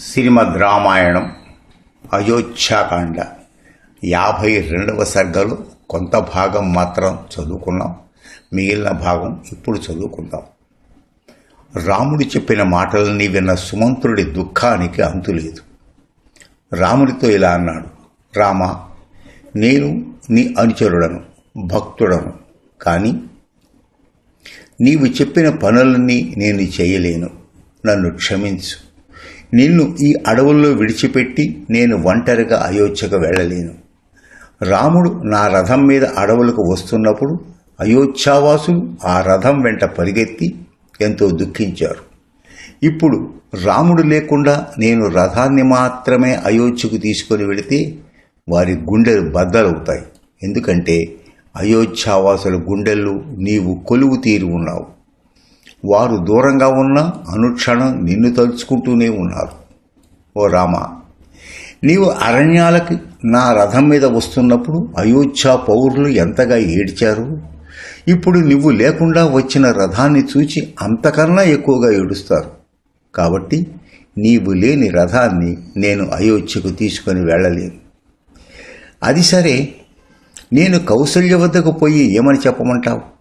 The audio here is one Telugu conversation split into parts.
శ్రీమద్ రామాయణం అయోధ్యాకాండ యాభై రెండవ సర్గలో కొంత భాగం మాత్రం చదువుకున్నాం. మిగిలిన భాగం ఇప్పుడు చదువుకుందాం. రాముడు చెప్పిన మాటలని విన్న సుమంత్రుడి దుఃఖానికి అంతులేదు రాముడితో ఇలా అన్నాడు రామ నేను నీ అనుచరుడను భక్తుడను కానీ నీవు చెప్పిన పనులన్నీ నేను చేయలేను. నన్ను క్షమించు. నిన్ను ఈ అడవుల్లో విడిచిపెట్టి నేను ఒంటరిగా అయోధ్యకు వెళ్ళలేను. రాముడు నా రథం మీద అడవులకు వస్తున్నప్పుడు అయోధ్యావాసులు ఆ రథం వెంట పరిగెత్తి ఎంతో దుఃఖించారు. ఇప్పుడు రాముడు లేకుండా నేను రథాన్ని మాత్రమే అయోధ్యకు తీసుకొని వెళితే వారి గుండెలు బద్దలవుతాయి. ఎందుకంటే అయోధ్యావాసుల గుండెల్లో నీవు కొలువు తీరు ఉన్నావు. వారు దూరంగా ఉన్నా అనుక్షణం నిన్ను తలుచుకుంటూనే ఉన్నారు. ఓ రామ నీవు అరణ్యాలకి నా రథం మీద వస్తున్నప్పుడు అయోధ్య పౌరులు ఎంతగా ఏడ్చారు? ఇప్పుడు నువ్వు లేకుండా వచ్చిన రథాన్ని చూచి అంతకన్నా ఎక్కువగా ఏడుస్తారు. కాబట్టి నీవు లేని రథాన్ని నేను అయోధ్యకు తీసుకొని వెళ్ళలేను. అది సరే నేను కౌసల్య వద్దకు పోయి ఏమని చెప్పమంటావు?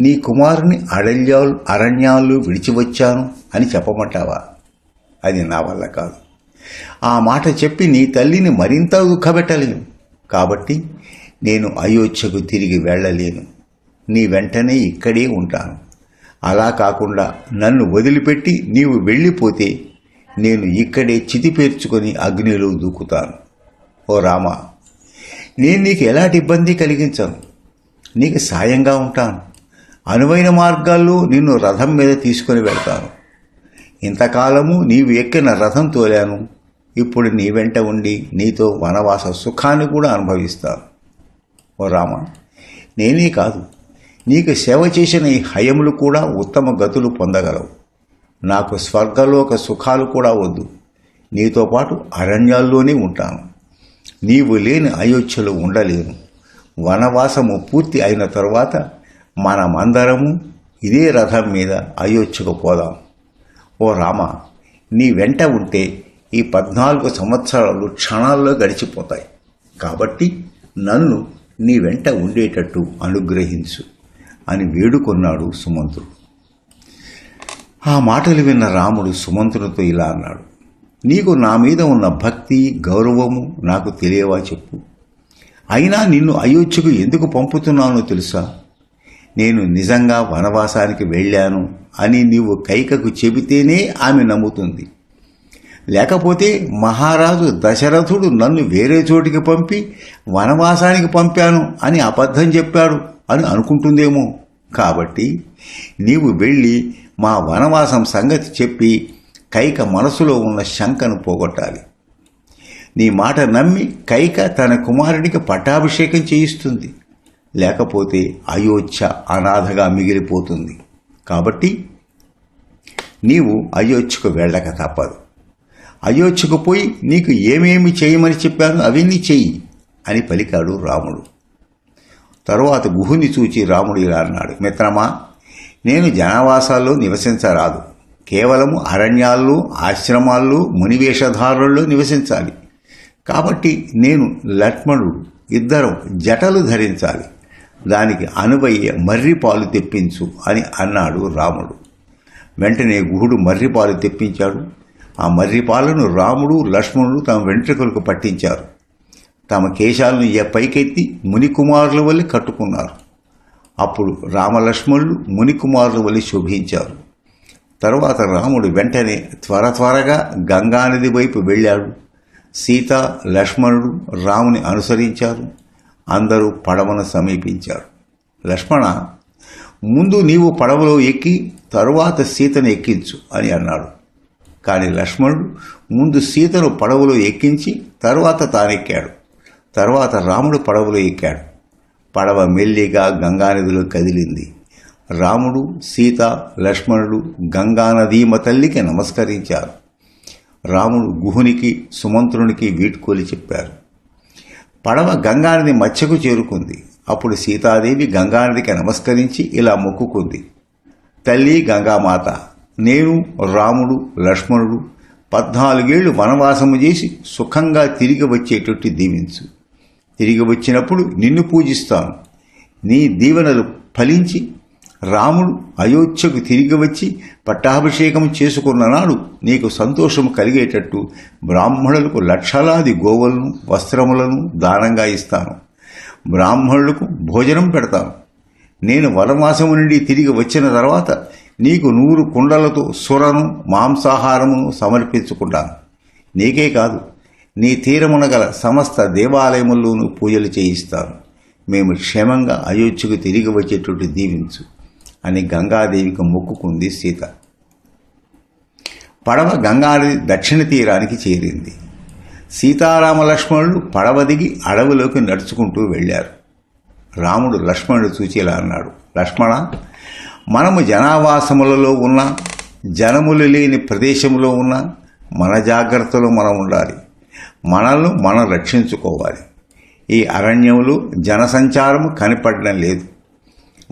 నీ కుమారుని అడల్యాలు అరణ్యాలు విడిచివచ్చాను అని చెప్పమంటావా? అది నా వల్ల కాదు. ఆ మాట చెప్పి నీ తల్లిని మరింత దుఃఖపెట్టలేను. కాబట్టి నేను అయోధ్యకు తిరిగి వెళ్ళలేను. నీ వెంటనే ఇక్కడే ఉంటాను. అలా కాకుండా నన్ను వదిలిపెట్టి నీవు వెళ్ళిపోతే నేను ఇక్కడే చితి పేర్చుకొని అగ్నిలో దూకుతాను. ఓ రామా నేను నీకు ఎలాంటి ఇబ్బంది కలిగించను? నీకు సాయంగా ఉంటాను. అనువైన మార్గాల్లో నిన్ను రథం మీద తీసుకొని వెళ్తాను. ఇంతకాలము నీవు ఎక్కిన రథం తోలాను. ఇప్పుడు నీ వెంట ఉండి నీతో వనవాస సుఖాన్ని కూడా అనుభవిస్తాను. ఓ రామ నేనే కాదు. నీకు సేవ చేసిన ఈ హయములు కూడా ఉత్తమ గతులు పొందగలవు. నాకు స్వర్గలోక సుఖాలు కూడా వద్దు. నీతో పాటు అరణ్యాల్లోనే ఉంటాను. నీవు లేని అయోధ్యలో ఉండలేను. వనవాసము పూర్తి అయిన తరువాత మనమందరము ఇదే రథం మీద అయోధ్యకు పోదాం. ఓ రామ నీ వెంట ఉంటే ఈ పద్నాలుగు సంవత్సరాలు క్షణాల్లో గడిచిపోతాయి. కాబట్టి నన్ను నీ వెంట ఉండేటట్టు అనుగ్రహించు అని వేడుకొన్నాడు సుమంతుడు ఆ మాటలు విన్న రాముడు సుమంతునితో ఇలా అన్నాడు నీకు నా మీద ఉన్న భక్తి గౌరవము నాకు తెలియవా చెప్పు. అయినా నిన్ను అయోధ్యకు ఎందుకు పంపుతున్నానో తెలుసా? నేను నిజంగా వనవాసానికి వెళ్ళాను అని నీవు కైకకు చెబితేనే ఆమె నమ్ముతుంది. లేకపోతే మహారాజు దశరథుడు నన్ను వేరే చోటికి పంపి వనవాసానికి పంపాను అని అబద్ధం చెప్పాడు అని అనుకుంటుందేమో. కాబట్టి నీవు వెళ్ళి మా వనవాసం సంగతి చెప్పి కైక మనసులో ఉన్న శంకను పోగొట్టాలి. నీ మాట నమ్మి కైక తన కుమారుడికి పట్టాభిషేకం చేయిస్తుంది. లేకపోతే అయోధ్య అనాథగా మిగిలిపోతుంది. కాబట్టి నీవు అయోధ్యకు వెళ్ళక తప్పదు. అయోధ్యకు పోయి నీకు ఏమేమి చేయమని చెప్పాను అవన్నీ చెయ్యి అని పలికాడు రాముడు. తరువాత గుహుని చూచి రాముడు ఇలా అన్నాడు మిత్రమా నేను జనవాసాల్లో నివసించరాదు. కేవలము అరణ్యాల్లో ఆశ్రమాల్లో మునివేషధారుల్లో నివసించాలి. కాబట్టి నేను లక్ష్మణుడు ఇద్దరం జటలు ధరించాలి. దానికి అనువయ్య మర్రి పాలు తెప్పించు అని అన్నాడు రాముడు. వెంటనే గుహుడు మర్రి పాలు తెప్పించాడు. ఆ మర్రి పాలను రాముడు లక్ష్మణుడు తమ వెంట్రుకలకు పట్టించారు. తమ కేశాలను పైకెత్తి మునికుమారుల వల్ల కట్టుకున్నారు. అప్పుడు రామలక్ష్మణులు మునికుమారుల వల్ల శోభించారు. తరువాత రాముడు వెంటనే త్వర త్వరగా గంగానది వైపు వెళ్ళాడు. సీత లక్ష్మణుడు రాముని అనుసరించారు. అందరూ పడవను సమీపించారు. లక్ష్మణ ముందు నీవు పడవలో ఎక్కి తరువాత సీతను ఎక్కించు అని అన్నాడు. కానీ లక్ష్మణుడు ముందు సీతను పడవలో ఎక్కించి తరువాత తానెక్కాడు. తర్వాత రాముడు పడవలో ఎక్కాడు. పడవ మెల్లిగా గంగానదిలో కదిలింది. రాముడు సీత లక్ష్మణుడు గంగానదీమ తల్లికి నమస్కరించారు. రాముడు గుహునికి సుమంత్రునికి వీడ్కోలి చెప్పారు. పడవ గంగానది మధ్యకు చేరుకుంది. అప్పుడు సీతాదేవి గంగానదికి నమస్కరించి ఇలా మొక్కుకుంది. తల్లి గంగామాత నేను రాముడు లక్ష్మణుడు పద్నాలుగేళ్ళు వనవాసము చేసి సుఖంగా తిరిగి వచ్చేటట్టు దీవించు. తిరిగి వచ్చినప్పుడు నిన్ను పూజిస్తాను. నీ దీవెనలు ఫలించి రాముడు అయోధ్యకు తిరిగి వచ్చి పట్టాభిషేకం చేసుకున్న నాడు నీకు సంతోషం కలిగేటట్టు బ్రాహ్మణులకు లక్షలాది గోవులను వస్త్రములను దానంగా ఇస్తాను. బ్రాహ్మణులకు భోజనం పెడతాను. నేను వనవాసము నుండి తిరిగి వచ్చిన తర్వాత నీకు నూరు కుండలతో సురను మాంసాహారమును సమర్పించుకుంటాను. నీకే కాదు నీ తీరమున గల సమస్త దేవాలయముల్లోనూ పూజలు చేయిస్తాను. మేము క్షేమంగా అయోధ్యకు తిరిగి వచ్చేటట్టు దీవించు. అని గంగాదేవికి మొక్కుకుంది సీత. పడవ గంగానది దక్షిణ తీరానికి చేరింది. సీతారామ లక్ష్మణులు పడవ దిగి అడవిలోకి నడుచుకుంటూ వెళ్ళారు. రాముడు లక్ష్మణుడు చూచి ఇలా అన్నాడు లక్ష్మణ మనము జనావాసములలో ఉన్న జనములు లేని ప్రదేశంలో ఉన్న మన జాగ్రత్తలో మనం ఉండాలి. మనల్ని మనం రక్షించుకోవాలి. ఈ అరణ్యములు జనసంచారము కనిపడడం లేదు.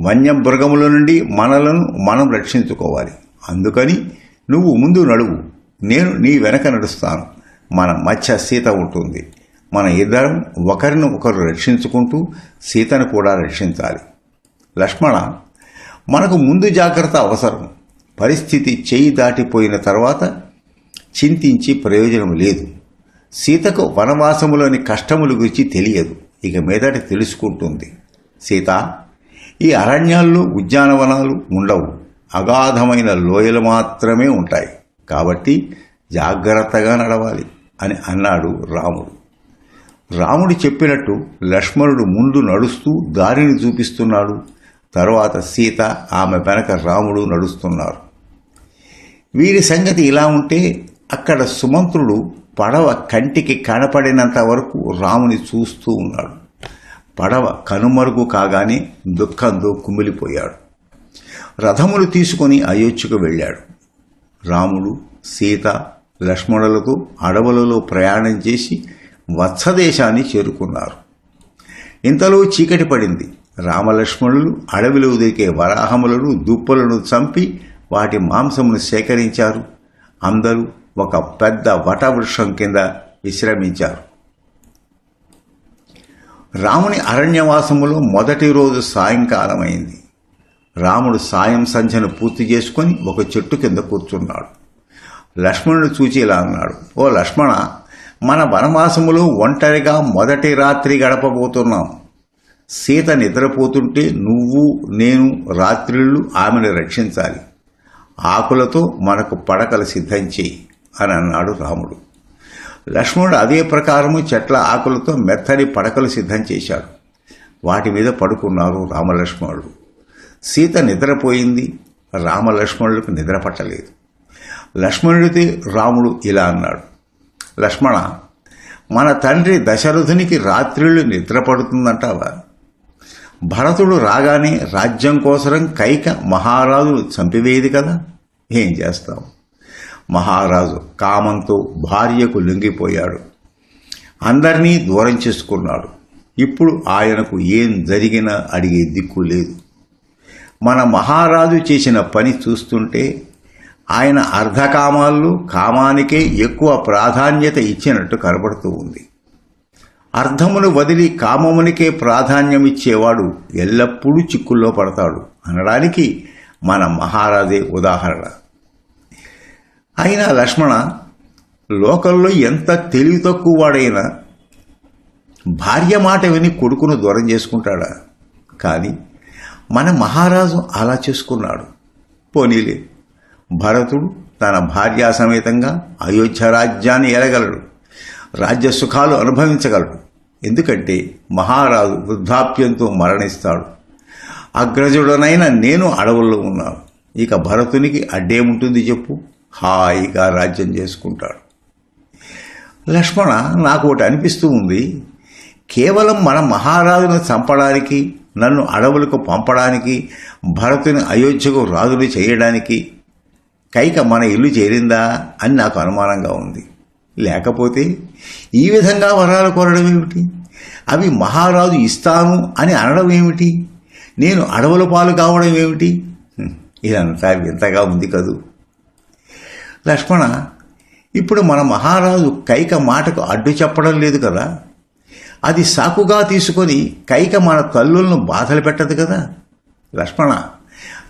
వన్యమృగముల నుండి మనలను మనం రక్షించుకోవాలి. అందుకని నువ్వు ముందు నడువు. నేను నీ వెనక నడుస్తాను. మన మధ్య సీత ఉంటుంది. మన ఇద్దరం ఒకరిని ఒకరు రక్షించుకుంటూ సీతను కూడా రక్షించాలి. లక్ష్మణ మనకు ముందు జాగ్రత్త అవసరం. పరిస్థితి చేయి దాటిపోయిన తర్వాత చింతించి ప్రయోజనం లేదు. సీతకు వనవాసములోని కష్టముల గురించి తెలియదు. ఇక మీదట తెలుసుకుంటుంది. సీత ఈ అరణ్యాల్లో ఉద్యానవనాలు ఉండవు. అగాధమైన లోయలు మాత్రమే ఉంటాయి. కాబట్టి జాగ్రత్తగా నడవాలి అని అన్నాడు రాముడు. రాముడు చెప్పినట్టు లక్ష్మణుడు ముందు నడుస్తూ దారిని చూపిస్తున్నాడు. తర్వాత సీత ఆమె వెనక రాముడు నడుస్తున్నారు. వీరి సంగతి ఇలా ఉంటే అక్కడ సుమంత్రుడు పడవ కంటికి కనపడినంత వరకు రాముని చూస్తూ ఉన్నాడు. పడవ కనుమరుగు కాగానే దుఃఖంతో కుమిలిపోయాడు. రథములు తీసుకొని అయోధ్యకు వెళ్ళాడు. రాముడు సీత లక్ష్మణులకు అడవులలో ప్రయాణం చేసి వత్సదేశాన్ని చేరుకున్నారు. ఇంతలో చీకటి పడింది. రామలక్ష్మణులు అడవిలో దొరికే వరాహములను దుప్పలను చంపి వాటి మాంసమును సేకరించారు. అందరూ ఒక పెద్ద వటవృక్షం కింద విశ్రమించారు. రాముని అరణ్యవాసములో మొదటి రోజు సాయంకాలమైంది. రాముడు సాయం సంధ్యను పూర్తి చేసుకొని ఒక చెట్టు కింద కూర్చున్నాడు. లక్ష్మణుడు చూచి ఇలా అన్నాడు ఓ లక్ష్మణ మన వనవాసములో ఒంటరిగా మొదటి రాత్రి గడపబోతున్నాం. సీత నిద్రపోతుంటే నువ్వు నేను రాత్రిళ్ళు ఆమెను రక్షించాలి. ఆకులతో మనకు పడకలు సిద్ధం చేయి అని అన్నాడు రాముడు. లక్ష్మణుడు అదే ప్రకారము చెట్ల ఆకులతో మెత్తని పడకలు సిద్ధం చేశాడు. వాటి మీద పడుకున్నారు రామలక్ష్మణుడు. సీత నిద్రపోయింది. రామలక్ష్మణులకు నిద్ర పట్టలేదు. లక్ష్మణుడికి రాముడు ఇలా అన్నాడు. లక్ష్మణ మన తండ్రి దశరథునికి రాత్రిళ్ళు నిద్ర పడుతుందంటావా? భరతుడు రాగానే రాజ్యం కోసరం కైక మహారాజులు చంపివేది కదా? ఏం చేస్తాం? మహారాజు కామంతో భార్యకు లొంగిపోయాడు. అందరినీ దూరం చేసుకున్నాడు. ఇప్పుడు ఆయనకు ఏం జరిగినా అడిగే దిక్కు లేదు. మన మహారాజు చేసిన పని చూస్తుంటే ఆయన అర్ధకామాల్లో కామానికే ఎక్కువ ప్రాధాన్యత ఇచ్చినట్టు కనబడుతూ ఉంది. అర్థమును వదిలి కామమునికే ప్రాధాన్యం ఇచ్చేవాడు ఎల్లప్పుడూ చిక్కుల్లో పడతాడు అనడానికి మన మహారాజే ఉదాహరణ. అయినా లక్ష్మణ లోకల్లో ఎంత తెలివి తక్కువ వాడైనా భార్య మాట విని కొడుకును దూరం చేసుకుంటాడా? కానీ మన మహారాజు అలా చేసుకున్నాడు. పోనీలే భరతుడు తన భార్యా సమేతంగా అయోధ్య రాజ్యాన్ని ఎలగలడు రాజ్య సుఖాలు అనుభవించగలడు. ఎందుకంటే మహారాజు వృద్ధాప్యంతో మరణిస్తాడు. అగ్రజుడనైన నేను అడవుల్లో ఉన్నాను. ఇక భరతునికి అడ్డేముంటుంది చెప్పు? హాయిగా రాజ్యం చేసుకుంటాడు. లక్ష్మణ నాకు ఒకటి అనిపిస్తూ ఉంది. కేవలం మన మహారాజును చంపడానికి నన్ను అడవులకు పంపడానికి భరతుని అయోధ్యకు రాజులు చేయడానికి కైక మన ఇల్లు చేరిందా అని నాకు అనుమానంగా ఉంది. లేకపోతే ఈ విధంగా వరాలు కోరడం ఏమిటి? అవి మహారాజు ఇస్తాను అని అనడం ఏమిటి? నేను అడవుల పాలు కావడం ఏమిటి? ఇదంతా వింతగా ఉంది కదూ. లక్ష్మణ ఇప్పుడు మన మహారాజు కైక మాటకు అడ్డు చెప్పడం లేదు కదా? అది సాకుగా తీసుకొని కైక మన తల్లులను బాధలు పెట్టదు కదా? లక్ష్మణ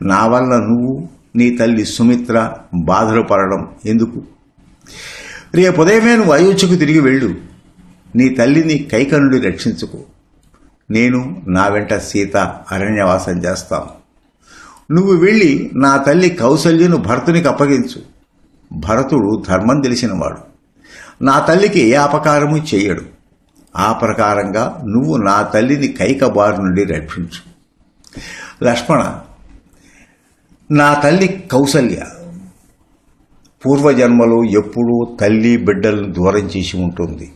నా వల్ల నువ్వు నీ తల్లి సుమిత్ర బాధలు పడడం ఎందుకు? రేపు ఉదయమే నువ్వు అయోధ్యకు తిరిగి వెళ్ళు. నీ తల్లిని కైక నుండి రక్షించుకో. నేను నా వెంట సీత అరణ్యవాసం చేస్తాను. నువ్వు వెళ్ళి నా తల్లి కౌసల్యను భర్తునికి అప్పగించు. భరతుడు ధర్మం తెలిసినవాడు. నా తల్లికి ఏ అపకారము చేయడు. ఆ ప్రకారంగా నువ్వు నా తల్లిని కైకబారు నుండి రక్షించు లక్ష్మణ నా తల్లి కౌసల్య. పూర్వజన్మలో ఎప్పుడూ తల్లి బిడ్డలను దూరం చేసి ఉంటుంది.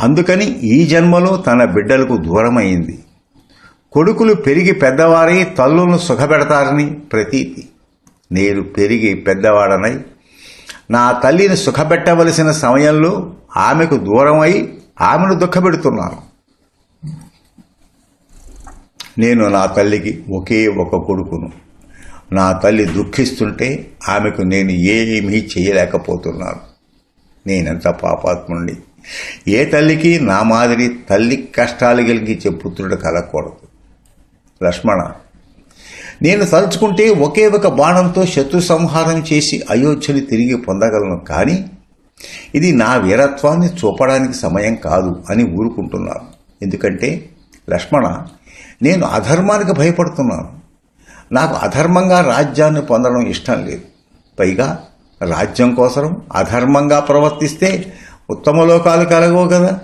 అందుకని ఈ జన్మలో తన బిడ్డలకు దూరమైంది. కొడుకులు పెరిగి పెద్దవారై తల్లులను సుఖపెడతారని ప్రతీతి. నేను పెరిగి పెద్దవాడనై నా తల్లిని సుఖపెట్టవలసిన సమయంలో ఆమెకు దూరమై ఆమెను దుఃఖపెడుతున్నాను. నేను నా తల్లికి ఒకే ఒక కొడుకును. నా తల్లి దుఃఖిస్తుంటే ఆమెకు నేను ఏమీ చేయలేకపోతున్నాను. నేనెంత పాపాత్ముండి ఏ తల్లికి నా మాదిరి తల్లి కష్టాలు కలిగి చెప్పుతుడు కలగకూడదు. లక్ష్మణ నేను తలుచుకుంటే ఒకే ఒక బాణంతో శత్రు సంహారం చేసి అయోధ్యని తిరిగి పొందగలను కానీ ఇది నా వీరత్వాన్ని చూపడానికి సమయం కాదు అని ఊరుకుంటున్నాను ఎందుకంటే లక్ష్మణ నేను అధర్మానికి భయపడుతున్నాను. నాకు అధర్మంగా రాజ్యాన్ని పొందడం ఇష్టం లేదు. పైగా రాజ్యం కోసం అధర్మంగా ప్రవర్తిస్తే ఉత్తమ లోకాలు కలగవు కదా.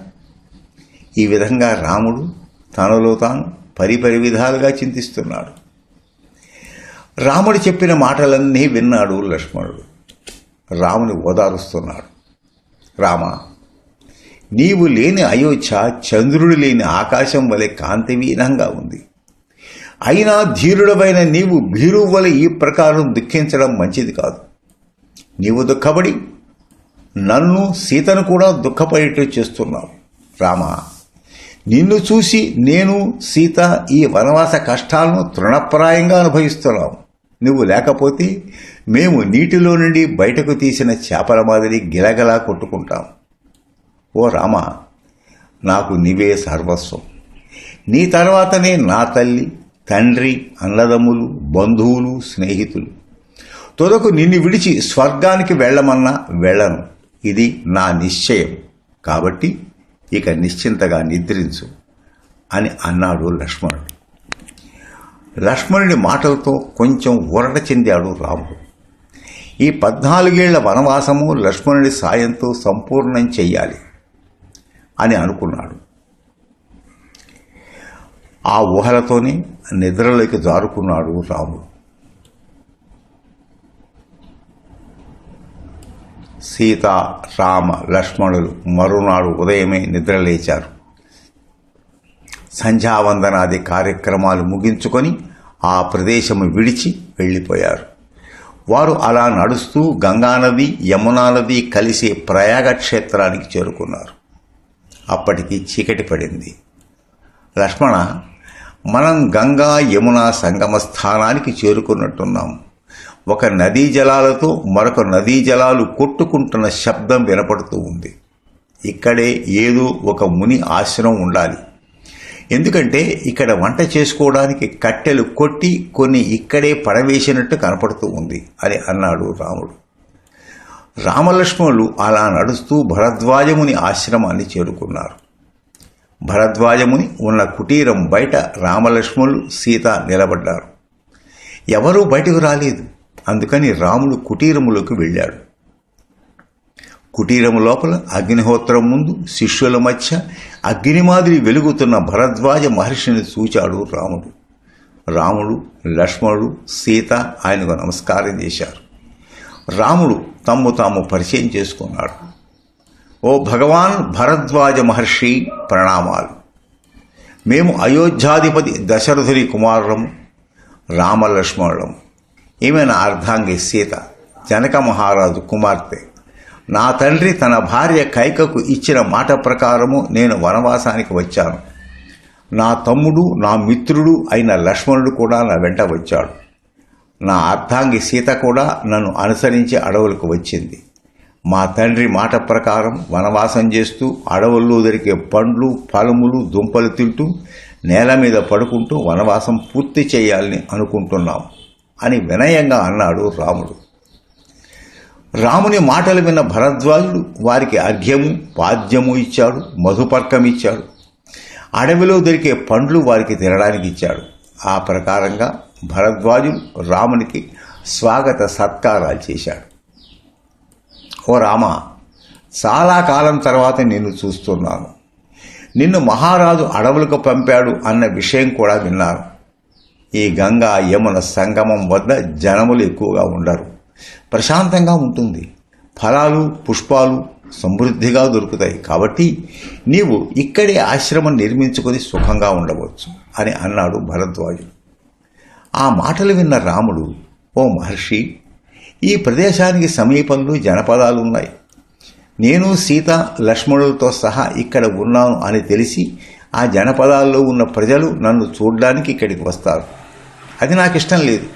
ఈ విధంగా రాముడు తనలో తాను పరిపరి విధాలుగా చింతిస్తున్నాడు. రాముడు చెప్పిన మాటలన్నీ విన్నాడు లక్ష్మణుడు. రాముని ఓదారుస్తున్నాడు. రామ నీవు లేని అయోధ్య చంద్రుడు లేని ఆకాశం వలె కాంతివీనంగా ఉంది. అయినా ధీరుడమైన నీవు భీరు వలె ఈ ప్రకారం దుఃఖించడం మంచిది కాదు. నీవు దుఃఖపడి నన్ను సీతను కూడా దుఃఖపడేట్టు చేస్తున్నావు. రామ నిన్ను చూసి నేను సీత ఈ వనవాస కష్టాలను తృణప్రాయంగా అనుభవిస్తున్నాము నువ్వు లేకపోతే మేము నీటిలో నుండి బయటకు తీసిన చేపల మాదిరి గిలగలా కొట్టుకుంటాం. ఓ రామ నాకు నీవే సర్వస్వం. నీ తర్వాతనే నా తల్లి తండ్రి అన్నదమ్ములు బంధువులు స్నేహితులు. తొదకు నిన్ను విడిచి స్వర్గానికి వెళ్ళమన్నా వెళ్ళను. ఇది నా నిశ్చయం. కాబట్టి ఇక నిశ్చింతగా నిద్రించు అని అన్నాడు లక్ష్మణుడు. లక్ష్మణుడి మాటలతో కొంచెం ఊరట చెందాడు రాముడు. ఈ పద్నాలుగేళ్ళ వనవాసము లక్ష్మణుడి సాయంతో సంపూర్ణం చెయ్యాలి అని అనుకున్నాడు. ఆ ఊహలతోనే నిద్రలోకి జారుకున్నాడు రాముడు. సీత రామ లక్ష్మణులు మరునాడు ఉదయమే నిద్రలేచారు. సంధ్యావందనాది కార్యక్రమాలు ముగించుకొని ఆ ప్రదేశము విడిచి వెళ్ళిపోయారు. వారు అలా నడుస్తూ గంగానది యమునా నది కలిసే ప్రయాగ క్షేత్రానికి చేరుకున్నారు. అప్పటికి చీకటి పడింది. లక్ష్మణ మనం గంగా యమున సంగమ స్థానానికి చేరుకున్నట్టున్నాం. ఒక నదీ జలాలతో మరొక నదీ జలాలు కొట్టుకుంటున్న శబ్దం వినపడుతూ ఉంది. ఇక్కడే ఏదో ఒక ముని ఆశ్రమం ఉండాలి. ఎందుకంటే ఇక్కడ వంట చేసుకోవడానికి కట్టెలు కొట్టి కొన్ని ఇక్కడే పడవేసినట్టు కనపడుతూ ఉంది అని అన్నాడు రాముడు. రామలక్ష్మణులు అలా నడుస్తూ భరద్వాజముని ఆశ్రమాన్ని చేరుకున్నారు. భరద్వాజముని ఉన్న కుటీరం బయట రామలక్ష్మణులు సీత నిలబడ్డారు. ఎవరూ బయటకు రాలేదు. అందుకని రాముడు కుటీరములోకి వెళ్ళాడు. కుటీరము లోపల అగ్నిహోత్రం ముందు శిష్యుల మధ్య అగ్ని మాదిరి వెలుగుతున్న భరద్వాజ మహర్షిని చూచాడు రాముడు. రాముడు లక్ష్మణుడు సీత ఆయనకు నమస్కారం చేశారు. రాముడు తమ్ము తాము పరిచయం చేసుకున్నాడు. ఓ భగవాన్ భరద్వాజ మహర్షి ప్రణామాలు. మేము అయోధ్యాధిపతి దశరథుని కుమారులము రామలక్ష్మణులము. ఈమె నా అర్ధాంగి సీత జనక మహారాజు కుమార్తె. నా తండ్రి తన భార్య కైకకు ఇచ్చిన మాట ప్రకారము నేను వనవాసానికి వచ్చాను. నా తమ్ముడు నా మిత్రుడు అయిన లక్ష్మణుడు కూడా నా వెంట వచ్చాడు. నా అర్థాంగి సీత కూడా నన్ను అనుసరించి అడవులకు వచ్చింది. మా తండ్రి మాట ప్రకారం వనవాసం చేస్తూ అడవుల్లో దొరికే పండ్లు ఫలములు దుంపలు తింటూ నేల మీద పడుకుంటూ వనవాసం పూర్తి చేయాలని అనుకుంటున్నాం అని వినయంగా అన్నాడు రాముడు. రాముని మాటలు విన్న భరద్వాజుడు వారికి అర్ఘ్యము పాద్యము ఇచ్చాడు మధుపర్కం ఇచ్చాడు అడవిలో దొరికే పండ్లు వారికి తినడానికి ఇచ్చాడు. ఆ ప్రకారంగా భరద్వాజుడు రామునికి స్వాగత సత్కారాలు చేశాడు. ఓ రామ చాలా కాలం తర్వాత నిన్ను చూస్తున్నాను. నిన్ను మహారాజు అడవులకు పంపాడు అన్న విషయం కూడా విన్నాను. ఈ గంగా యమున సంగమం వద్ద జనములు ఎక్కువగా ఉండరు. ప్రశాంతంగా ఉంటుంది. ఫలాలు పుష్పాలు సమృద్ధిగా దొరుకుతాయి. కాబట్టి నీవు ఇక్కడే ఆశ్రమం నిర్మించుకొని సుఖంగా ఉండవచ్చు అని అన్నాడు భరద్వాజుడు. ఆ మాటలు విన్న రాముడు ఓ మహర్షి ఈ ప్రదేశానికి సమీపంలో జనపదాలు ఉన్నాయి నేను సీత లక్ష్మణులతో సహా ఇక్కడ ఉన్నాను అని తెలిసి ఆ జనపదాల్లో ఉన్న ప్రజలు నన్ను చూడడానికి ఇక్కడికి వస్తారు. అది నాకు ఇష్టం లేదు.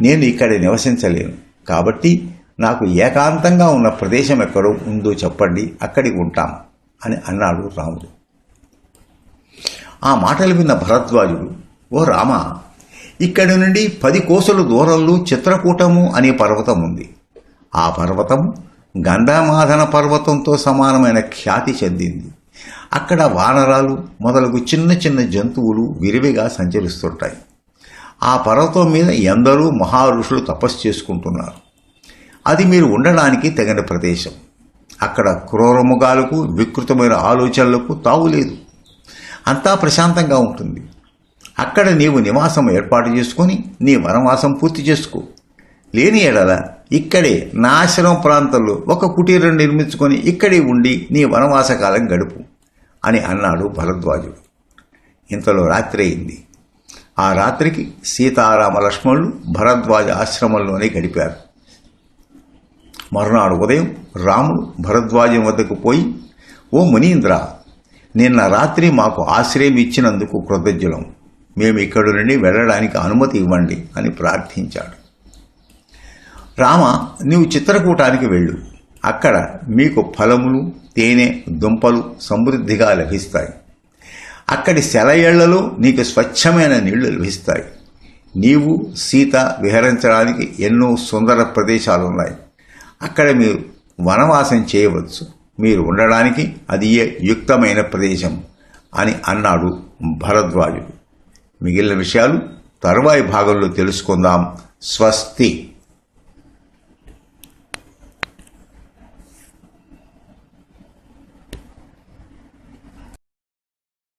నేను ఇక్కడ నివసించలేను. కాబట్టి నాకు ఏకాంతంగా ఉన్న ప్రదేశం ఎక్కడో ఉందో చెప్పండి అక్కడికి ఉంటాం అని అన్నాడు రాముడు. ఆ మాటలు విన్న భరద్వాజుడు ఓ రామ ఇక్కడి నుండి పది కోసలు దూరంలో చిత్రకూటము అనే పర్వతం ఉంది. ఆ పర్వతం గంధమాధన పర్వతంతో సమానమైన ఖ్యాతి చెందింది. అక్కడ వానరాలు మొదలగు చిన్న చిన్న జంతువులు విరివిగా సంచరిస్తుంటాయి. ఆ పర్వతం మీద ఎందరూ మహారుషులు తపస్సు చేసుకుంటున్నారు. అది మీరు ఉండడానికి తగిన ప్రదేశం. అక్కడ క్రూరముగాలకు వికృతమైన ఆలోచనలకు తావులేదు అంతా ప్రశాంతంగా ఉంటుంది. అక్కడ నీవు నివాసం ఏర్పాటు చేసుకొని నీ వనవాసం పూర్తి చేసుకో. లేని ఎడల ఇక్కడే నా ఆశ్రమం ప్రాంతంలో ఒక కుటీరం నిర్మించుకొని ఇక్కడే ఉండి నీ వనవాస కాలం గడుపు అని అన్నాడు భరద్వాజుడు. ఇంతలో రాత్రి అయింది. ఆ రాత్రికి సీతారామ లక్ష్మణులు భరద్వాజ ఆశ్రమంలోనే గడిపారు. మరునాడు ఉదయం రాముడు భరద్వాజం వద్దకు పోయి ఓ మునీంద్ర నిన్న రాత్రి మాకు ఆశ్రయం ఇచ్చినందుకు కృతజ్ఞులం. మేము ఇక్కడి నుండి వెళ్ళడానికి అనుమతి ఇవ్వండి అని ప్రార్థించాడు. రామ నీవు చిత్రకూటానికి వెళ్ళు. అక్కడ మీకు ఫలములు తేనె దుంపలు సమృద్ధిగా లభిస్తాయి. అక్కడి సెలయేళ్ళలో నీకు స్వచ్ఛమైన నీళ్ళు లభిస్తాయి. నీవు సీత విహరించడానికి ఎన్నో సుందర ప్రదేశాలు ఉన్నాయి. అక్కడ మీరు వనవాసం చేయవచ్చు. మీరు ఉండడానికి అది ఏ యుక్తమైన ప్రదేశం అని అన్నాడు భరద్వాజుడు. మిగిలిన విషయాలు తరువాయి భాగంలో తెలుసుకుందాం. స్వస్తి.